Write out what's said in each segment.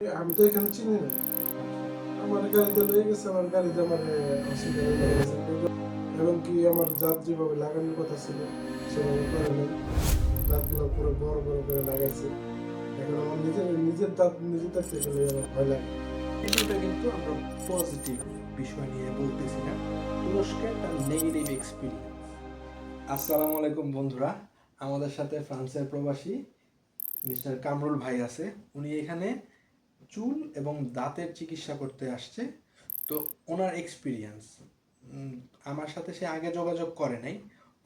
আমি তো এখানে চিনি না। আমার গাড়িতে গেছে, আমার গাড়িতে আমার গেছে। এবং কি আমার দাঁত যেভাবে লাগানোর কথা ছিল, সেভাবে করে দাঁতগুলো পুরো বড় বড় করে লাগাইছে। এখন আমার নিজের নিজের দাঁত নিজে দেখতে গেলে আমার ভয় লাগে। ভিডিওটা কিন্তু আমরা পজিটিভ বিষয় নিয়ে বলতেছি না। তুরস্কের তার নেগেটিভ এক্সপিরিয়েন্স আসসালামু আলাইকুম বন্ধুরা, আমাদের সাথে ফ্রান্সের প্রবাসী মিস্টার কামরুল ভাই আছে। উনি এখানে চুল এবং দাঁতের চিকিৎসা করতে আসছে। তো ওনার এক্সপিরিয়েন্স আমার সাথে সে আগে যোগাযোগ করে নাই।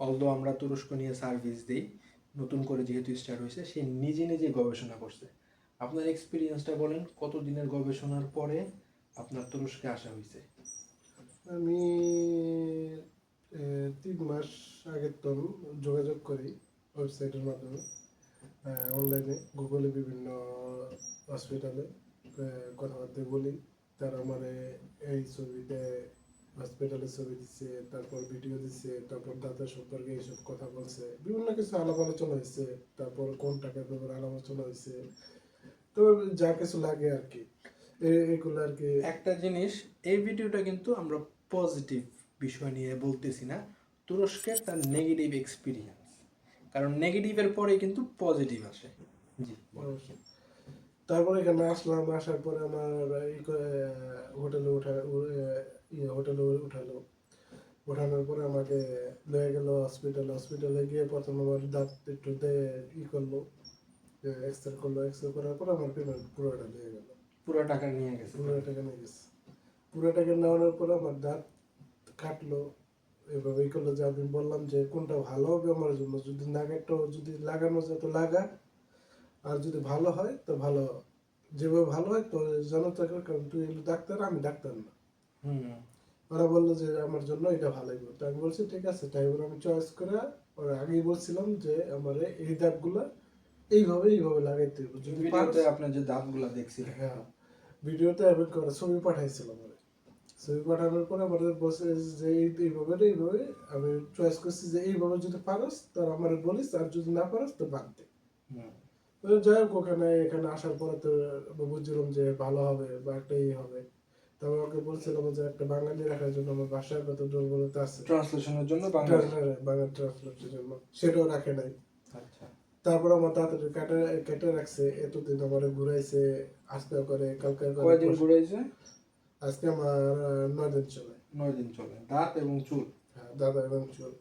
অলদো আমরা তুরস্ক নিয়ে সার্ভিস দিই, নতুন করে যেহেতু স্টার্ট হয়েছে, সে নিজে নিজে গবেষণা করছে। আপনার এক্সপিরিয়েন্সটা বলেন, কত দিনের গবেষণার পরে আপনার তুরস্কে আসা হয়েছে? আমি তিন মাস আগের তো যোগাযোগ করি ওয়েবসাইটের মাধ্যমে অনলাইনে গুগলে বিভিন্ন হসপিটালে কথাবার্তা বলি। তারা আমার এই ছবিতে হসপিটালের ছবি দিচ্ছে তারপর ভিডিও দিচ্ছে তারপর সম্পর্কে এইসব কথা বলছে। বিভিন্ন কিছু আলাপ আলোচনা হয়েছে তারপর কোন টাকার ব্যাপারে আলাপ আলোচনা হয়েছে। তো যা কিছু লাগে আর কি। এগুলো আর কি। একটা জিনিস এই ভিডিওটা কিন্তু আমরা পজিটিভ বিষয় নিয়ে বলতেছি না। তুরস্কের তার নেগেটিভ এক্সপিরিয়েন্স কারণ নেগেটিভের পরে কিন্তু পজিটিভ আসে। জি। তারপরে এখানে আসলাম আসার পরে আমার হোটেলে উঠা ইয়ে হোটেলে উঠালো। উঠানোর পরে আমাকে লয়ে গেল হসপিটালে হসপিটালে গিয়ে প্রথম আমার দাঁত একটু দে ই করল এক্স রে করল এক্স রে করার পরে আমার পেমেন্ট পুরোটা দিয়ে গেল। পুরো টাকা নিয়ে গেছে। পুরো টাকা নিয়ে গেছে। পুরো টাকা নেওয়ানোর পরে আমার দাঁত কাটলো এভাবে ই করল। যে আমি বললাম যে কোনটা ভালো হবে আমার জন্য যদি না নাগারটা যদি লাগানো যায় তো লাগা। আর যদি ভালো হয় তো ভালো। যেভাবে ভালো হয় তো জানো তো কারণ তুই ডাক্তার আমি ডাক্তার না। ওরা বলল যে আমার জন্য এটা ভালোই তো আমি বলছি ঠিক আছে। তাই বলে আমি চয়েস করে ওরা আগেই বলছিলাম যে আমার এই দাগগুলো এইভাবে এইভাবে লাগাইতে হবে যদি ভিডিওতে আপনার যে দাঁতগুলো দেখছিলেন। হ্যাঁ। ভিডিওতে এবং করে ছবি পাঠাইছিল আমার। ছবি পাঠানোর পরে আমাদের বসে যে এই- এইভাবে এইভাবে। আমি চয়েস করছি যে এইভাবে যদি পারস তো আমার বলিস আর যদি না পারস তো বাদ দে। যাই হোক ওখানে এখানে আসার পরে তো বুঝছিলাম যে ভালো হবে বা একটা ই হবে। তবে ওকে বলছিলাম যে একটা বাঙালি রাখার জন্য আমার বাসায় কত দুর্বলতা আছে। ট্রান্সলেশনের জন্য বাংলা ট্রান্সলেটের জন্য। সেটাও রাখে নাই। আচ্ছা। তারপর আমার তাড়াতাড়ি কেটে কেটে রাখছে এতদিন আমার ঘুরাইছে আজকে করে কালকে কয়দিন ঘুরাইছে? আজকে আমার নয় দিন চলে। নয় দিন চলে দাঁত এবং চুল? হ্যাঁ, দাদা এবং চুল।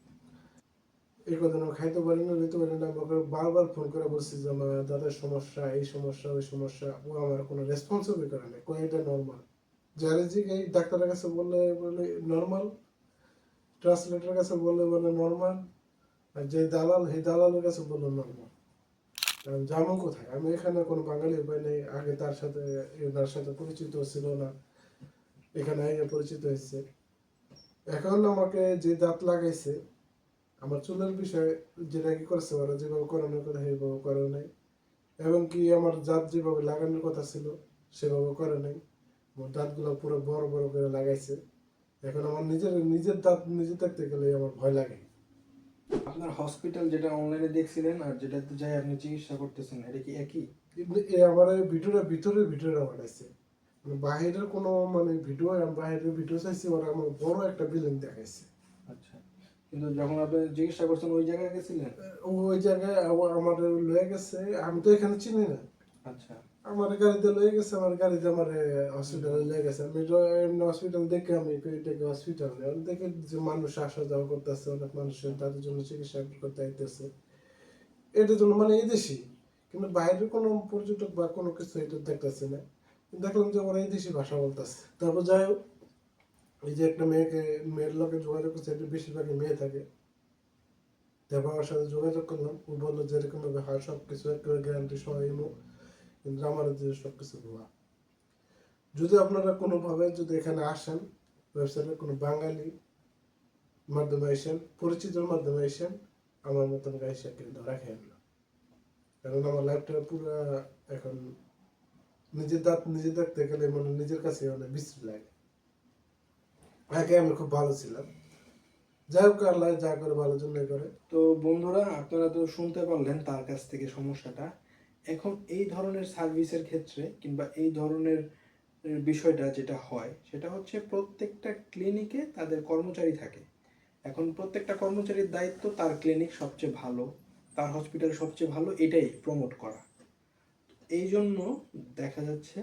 এই কথা খাইতে পারি না নিতে পারি না। আমাকে বারবার ফোন করে বলছি যে, আমার দাদার সমস্যা, এই সমস্যা, ওই সমস্যা। ও আমার কোনো রেসপন্সিবল করে না কয়, এটা নর্মাল যারা এই ডাক্তারের কাছে বললে, বলে নর্মাল ট্রান্সলেটারের কাছে বললে, বলে নর্মাল আর যে দালাল, সেই দালালের কাছে বললে নর্মাল আমি যাব কোথায়? আমি এখানে কোনো বাঙালি উপায় নেই আগে তার সাথে তার সাথে পরিচিত ছিল না। এখানে আগে পরিচিত হয়েছে। এখন আমাকে যে দাঁত লাগাইছে আমার চুলের বিষয়ে যেটা কি করছে ওরা যেভাবে করানো করে সেইভাবে করে নাই। এবং কি আমার দাঁত যেভাবে লাগানোর কথা ছিল সেভাবে করে নাই। আমার দাঁতগুলো পুরো বড় বড় করে লাগাইছে। এখন আমার নিজের নিজের দাঁত নিজে থাকতে গেলে আমার ভয় লাগে। আপনার হসপিটাল যেটা অনলাইনে দেখছিলেন আর যেটা তো যাই আপনি চিকিৎসা করতেছেন এটা কি একই? কিন্তু এ আমার ভিডিওটা ভিতরে ভিডিওটা বানাইছে। মানে বাহিরের কোনো মানে ভিডিও বাহিরের ভিডিও চাইছি ওরা আমার বড় একটা বিল্ডিং দেখাইছে। কিন্তু যখন আপনি চিকিৎসা করছেন ওই জায়গায় গেছিলেন? ওই জায়গায় আমার লয়ে গেছে। আমি তো এখানে চিনি না। আচ্ছা। আমার গাড়িতে লয়ে গেছে আমার গাড়িতে আমার হসপিটালে লয়ে গেছে। আমি এমনি হসপিটাল দেখে আমি এটাকে হসপিটাল দেখে যে মানুষ আসা যাওয়া করতেছে অনেক মানুষের তাদের জন্য চিকিৎসা করতে আইতেছে। এটার জন্য মানে এই দেশি কিন্তু বাইরের কোনো পর্যটক বা কোনো কিছু এটা দেখতেছে না। দেখলাম যে ওরা এই দেশি ভাষা বলতেছে। তারপর যাই হোক এই যে একটা মেয়েকে, মেয়ের লোকে যোগাযোগ করছে এটা বেশিরভাগই মেয়ে থাকে। তারপর আমার সাথে যোগাযোগ করলাম, ও বলল যে এরকম ভাবে হয় সব কিছু গ্যারান্টি সহ এমো কিন্তু আমার যে সব কিছু ভুয়া যদি আপনারা কোনোভাবে যদি এখানে আসেন ওয়েবসাইটে কোনো বাঙালি মাধ্যমে আসেন পরিচিতর মাধ্যমে আসেন, আমার মতন গাইসা কিন্তু ধরা খেয়েন না। কারণ আমার লাইফটা পুরো এখন নিজের দাঁত নিজে দেখতে গেলে মানে নিজের কাছে অনেক বিশ্রী লাগে। আগে আমি খুব ভালো ছিলাম। যাই হোক, আল্লাহ যা করে ভালো জন্য করে। তো বন্ধুরা, আপনারা তো শুনতে পারলেন তার কাছ থেকে সমস্যাটা। এখন এই ধরনের সার্ভিসের ক্ষেত্রে কিংবা এই ধরনের বিষয়টা যেটা হয়, সেটা হচ্ছে প্রত্যেকটা ক্লিনিকে তাদের কর্মচারী থাকে। এখন প্রত্যেকটা কর্মচারীর দায়িত্ব তার ক্লিনিক সবচেয়ে ভালো, তার হসপিটাল সবচেয়ে ভালো, এটাই প্রমোট করা। এই জন্য দেখা যাচ্ছে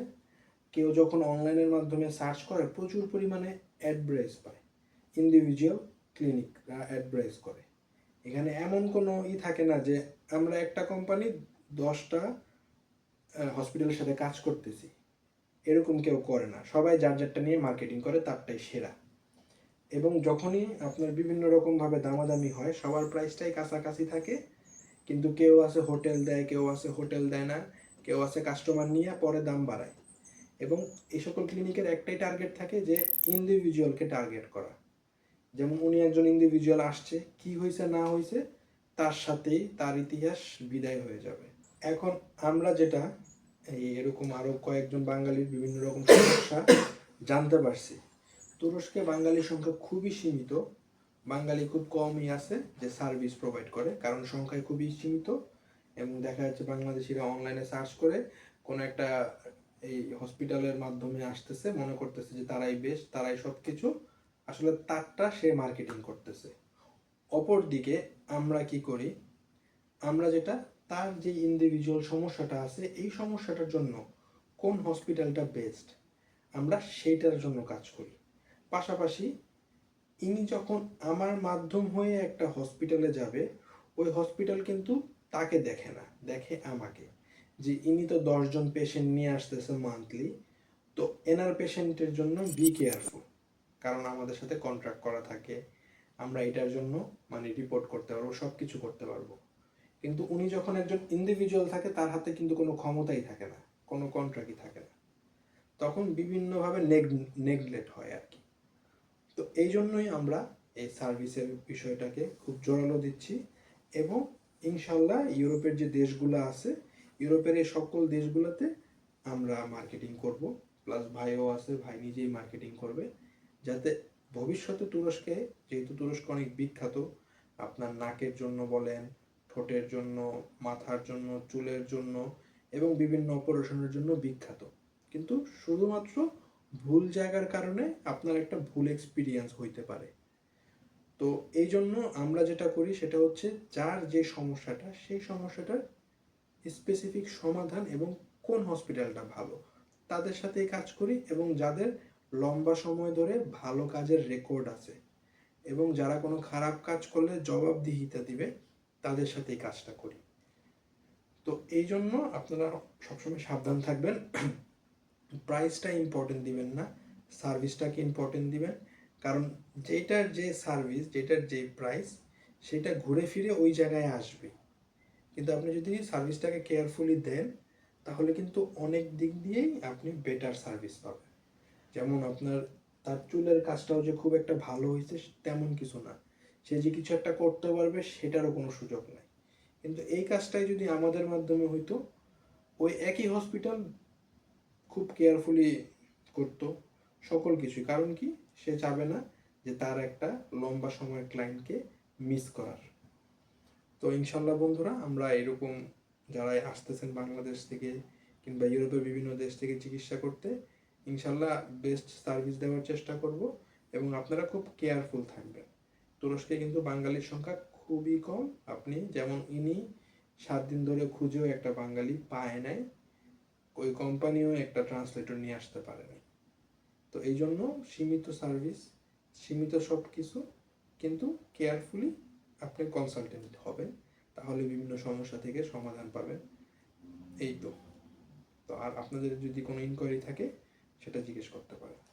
কেউ যখন অনলাইনের মাধ্যমে সার্চ করে, প্রচুর পরিমাণে অ্যাডব্রেস পায়। ইন্ডিভিজুয়াল ক্লিনিকরা অ্যাডব্রেস করে। এখানে এমন কোনো ই থাকে না যে, আমরা একটা কোম্পানি দশটা হসপিটালের সাথে কাজ করতেছি। এরকম কেউ করে না। সবাই যার যারটা নিয়ে মার্কেটিং করে, তারটাই সেরা। এবং যখনই আপনার বিভিন্ন রকমভাবে দামাদামি হয়, সবার প্রাইসটাই কাছাকাছি থাকে। কিন্তু কেউ আছে হোটেল দেয়, কেউ আছে হোটেল দেয় না। কেউ আছে কাস্টমার নিয়ে পরে দাম বাড়ায়। এবং এই সকল ক্লিনিকের একটাই টার্গেট থাকে যে ইন্ডিভিজুয়ালকে টার্গেট করা। যেমন উনি একজন ইন্ডিভিজুয়াল আসছে, কি হয়েছে না হয়েছে তার সাথেই তার ইতিহাস বিদায় হয়ে যাবে। এখন আমরা যেটা এরকম আরও কয়েকজন বাঙালির বিভিন্ন রকম সমস্যা জানতে পারছি। তুরস্কে বাঙালির সংখ্যা খুবই সীমিত। বাঙালি খুব কমই আছে যে সার্ভিস প্রোভাইড করে, কারণ সংখ্যায় খুবই সীমিত। এবং দেখা যাচ্ছে বাংলাদেশিরা অনলাইনে সার্চ করে কোনো একটা এই হসপিটালের মাধ্যমে আসতেছে, মনে করতেছে যে তারাই বেশ তারাই সব কিছু আসলে তারটা সে মার্কেটিং করতেছে। অপরদিকে আমরা কি করি? আমরা যেটা, তার যে ইন্ডিভিজুয়াল সমস্যাটা আছে, এই সমস্যাটার জন্য কোন হসপিটালটা বেস্ট আমরা সেইটার জন্য কাজ করি। পাশাপাশি ইনি যখন আমার মাধ্যম হয়ে একটা হসপিটালে যাবে, ওই হসপিটাল কিন্তু তাকে দেখে না, দেখে আমাকে। যে ইনি তো দশজন পেশেন্ট নিয়ে আসতেছে মান্থলি তো এনার পেশেন্টের জন্য বি কেয়ারফুল কারণ আমাদের সাথে কন্ট্রাক্ট করা থাকে, আমরা এটার জন্য মানে রিপোর্ট করতে পারব সব কিছু করতে পারব। কিন্তু উনি যখন একজন ইন্ডিভিজুয়াল থাকে, তার হাতে কিন্তু কোনো ক্ষমতাই থাকে না, কোনো কন্ট্রাক্টই থাকে না। তখন বিভিন্নভাবে নেগ নেগলেক্ট হয় আর কি। তো এই জন্যই আমরা এই সার্ভিসের বিষয়টাকে খুব জোরালো দিচ্ছি এবং ইনশাল্লাহ ইউরোপের যে দেশগুলো আছে ইউরোপের এই সকল দেশগুলোতে আমরা মার্কেটিং করব। প্লাস ভাইও আছে, ভাই নিজেই মার্কেটিং করবে। যাতে ভবিষ্যতে তুরস্কে, যেহেতু তুরস্ক অনেক বিখ্যাত, আপনার নাকের জন্য বলেন, ঠোঁটের জন্য, মাথার জন্য, চুলের জন্য এবং বিভিন্ন অপারেশনের জন্য বিখ্যাত। কিন্তু শুধুমাত্র ভুল জায়গার কারণে আপনার একটা ভুল এক্সপিরিয়েন্স হইতে পারে। তো এই জন্য আমরা যেটা করি সেটা হচ্ছে, যার যে সমস্যাটা, সেই সমস্যাটার স্পেসিফিক সমাধান এবং কোন হসপিটালটা ভালো। তাদের সাথেই কাজ করি এবং যাদের লম্বা সময় ধরে ভালো কাজের রেকর্ড আছে এবং যারা কোনো খারাপ কাজ করলে জবাবদিহিতা দিবে, তাদের সাথে এই কাজটা করি। তো এই জন্য আপনারা সবসময় সাবধান থাকবেন। প্রাইসটা ইম্পর্টেন্ট দিবেন না সার্ভিসটাকে ইম্পর্টেন্ট দিবেন। কারণ যেটার যে সার্ভিস যেটার যে প্রাইস সেটা ঘুরে ফিরে ওই জায়গায় আসবে। কিন্তু আপনি যদি সার্ভিসটাকে কেয়ারফুলি দেন, তাহলে কিন্তু অনেক দিক দিয়েই আপনি বেটার সার্ভিস পাবেন। যেমন আপনার, তার চুলের কাজটাও যে খুব একটা ভালো হয়েছে তেমন কিছু না। সে যে কিছু একটা করতে পারবে, সেটারও কোনো সুযোগ নাই। কিন্তু এই কাজটাই যদি আমাদের মাধ্যমে হইতো, ওই একই হসপিটাল খুব কেয়ারফুলি করতো সকল কিছুই। কারণ কি? সে চাবে না যে তার একটা লম্বা সময়ের ক্লায়েন্টকে মিস করার। তো ইনশাল্লাহ বন্ধুরা, আমরা এরকম যারা আসতেছেন বাংলাদেশ থেকে কিংবা ইউরোপের বিভিন্ন দেশ থেকে চিকিৎসা করতে, ইনশাল্লাহ বেস্ট সার্ভিস দেওয়ার চেষ্টা করব এবং আপনারা খুব কেয়ারফুল থাকবেন। তুরস্কে কিন্তু বাঙালির সংখ্যা খুবই কম। আপনি যেমন ইনি সাত দিন ধরে খুঁজেও একটা বাঙালি পায় নাই, ওই কোম্পানিও একটা ট্রান্সলেটর নিয়ে আসতে পারেনি তো এই জন্য সীমিত সার্ভিস সীমিত সব কিছু কিন্তু কেয়ারফুলি আপনি কনসালটেন্ট হবেন, তাহলে বিভিন্ন সমস্যা থেকে সমাধান পাবেন। এই তো। তো আর আপনাদের যদি কোনো ইনকোয়ারি থাকে, সেটা জিজ্ঞেস করতে পারেন।